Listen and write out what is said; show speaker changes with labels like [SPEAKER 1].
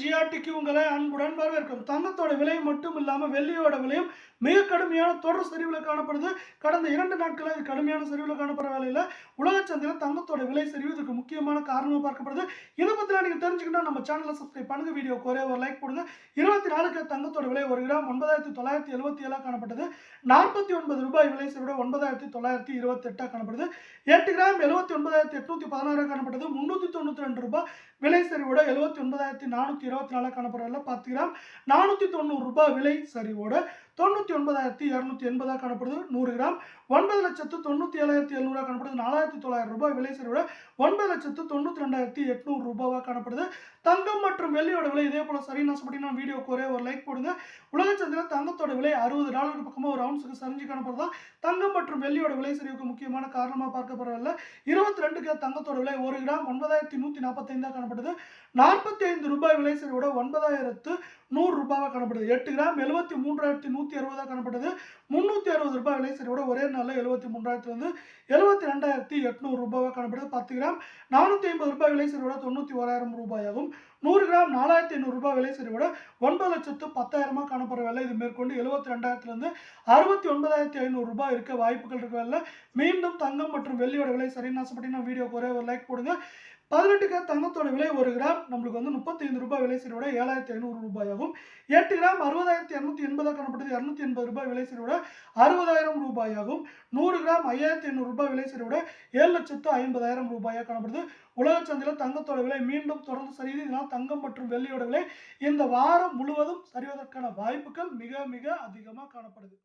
[SPEAKER 1] ஜிஆர்டிக்கு உங்களை அன்புடன் வரவேற்கும். தங்கத்தோட விலை மட்டும் இல்லாமல் வெள்ளியோட விலையும் மிக கடுமையான தொடர் சரிவில் காணப்படுது. கடந்த இரண்டு நாட்களாக இது கடுமையான சரிவில் காணப்படுற வேலையில் உலக சந்தையில் தங்கத்தோட விலை சரிவு இதுக்கு முக்கியமான காரணமாக பார்க்கப்படுது. இதை பற்றிலாம் நீங்கள் தெரிஞ்சுக்கணும் நம்ம சேனலை சப்ஸ்கிரைப் பண்ணுங்க. வீடியோ ஒரே ஒரு லைக் போடுங்க. இருபத்தி நாலுக்கு தங்கத்தோட விலை ஒரு கிராம் ஒன்பதாயிரத்தி தொள்ளாயிரத்தி எழுபத்தி ஏழாக காணப்பட்டது. நாற்பத்தி ஒன்பது ரூபாய் விலை சரிவோட ஒன்பதாயிரத்தி தொள்ளாயிரத்தி இருபத்தி எட்டாக காணப்படுது. எட்டு கிராம் எழுபத்தி ஒன்பதாயிரத்தி எட்நூத்தி பதினாறாக காணப்பட்டது. முந்நூற்றி தொண்ணூற்றி ரெண்டு ரூபாய் விலை சரிவோட எழுபத்தி ஒன்பதாயிரத்தி நானூற்றி இருபத்தி நாலாக காணப்படுறதுல பத்து கிராம் நானூற்றி தொண்ணூறு ரூபாய் விலை சரிவோட தொண்ணூற்றி ஒன்பதாயிரத்தி இரநூத்தி எண்பதாக காணப்படுது நூறு கிராம். ஒன்பது லட்சத்து தொண்ணூற்றி ஏழாயிரத்தி எழுநூறாக காணப்படுது நாலாயிரத்தி தொள்ளாயிரம் ரூபாய் விலை சரிவோட ஒன்பது லட்சத்து தொண்ணூற்றி ரெண்டாயிரத்தி எட்நூறு ரூபாவாக காணப்படுது. தங்கம் மற்றும் வெள்ளியோட விலை இதே போல் சரி நான் வீடியோக்கு ஒரே ஒரு லைக் போடுங்க. உலக சந்தையில் தங்கத்தோட விலை அறுபது டாலருக்கு பக்கமாக ஒரு அவுன்ஸுக்கு சரிஞ்சு காணப்படுதா? தங்கம் மற்றும் வெள்ளியோட விலை சரிவுக்கு முக்கியமான காரணமாக பார்க்கப்படவில்லை இருபத்தி ரெண்டுக்கு தங்கத்தோட விலை ஒரு கிராம் ஒன்பதாயிரத்தி நூற்றி நாற்பத்தைந்தாக காணப்படுது. நாற்பத்தி ஐந்து ரூபாய் விலை சரிவோட ஒன்பதாயிரத்து நூறு ரூபாவாக காணப்பட்டது. எட்டு கிராம் எழுபத்தி மூன்றாயிரத்தி நூற்றி அறுபதாக காணப்பட்டது. முந்நூற்றி அறுபது ரூபாய் விலை சரிவோட ஒரே நாளில் எழுபத்தி மூன்றாயிரத்துலேருந்து எழுபத்தி ரெண்டாயிரத்தி எட்நூறு ரூபாவாக காணப்பட்டது. பத்து கிராம் நானூற்றி ஐம்பது ரூபாய் விலை சரிவோட தொண்ணூற்றி ஓராயிரம் ரூபாயாகும். நூறு கிராம் நாலாயிரத்தி ஐநூறு ரூபாய் விலை சரிவோட ஒன்பது லட்சத்து பத்தாயிரமாக காணப்படுற விலை இது மேற்கொண்டு எழுபத்தி ரெண்டாயிரத்துலேருந்து அறுபத்தி ஒன்பதாயிரத்தி ஐநூறு ரூபாய் இருக்க வாய்ப்புகள் இருக்க வேலை மீண்டும் தங்கம் மற்றும் வெள்ளியோட விலை சரின்னு ஆசைப்பட்டீங்கன்னா வீடியோக்கு ஒரே ஒரு லைக் போடுங்க. பதினெட்டு கிராம் தங்கத்தோட விலை ஒரு கிராம் நம்மளுக்கு வந்து முப்பத்தைந்து ரூபாய் விலை சரிவோட ஏழாயிரத்தி ஐநூறு ரூபாயாகும். எட்டு கிராம் அறுபதாயிரத்தி இரநூத்தி எண்பதாக காணப்படுது இரநூத்தி எண்பது ரூபாய் விலை சரிவோட அறுபதாயிரம் ரூபாயாகும். நூறு கிராம் ஐயாயிரத்தி ஐநூறு ரூபாய் விலை சரிவோட ஏழு லட்சத்து ஐம்பதாயிரம் ரூபாயாக காணப்படுது உலக சந்தையில் தங்கத்தோட விலை மீண்டும் தொடர்ந்து சரியுது. இதனால் தங்கம் மற்றும் வெள்ளியோட விலை இந்த வாரம் முழுவதும் சரிவதற்கான வாய்ப்புகள் மிக மிக அதிகமாக காணப்படுது.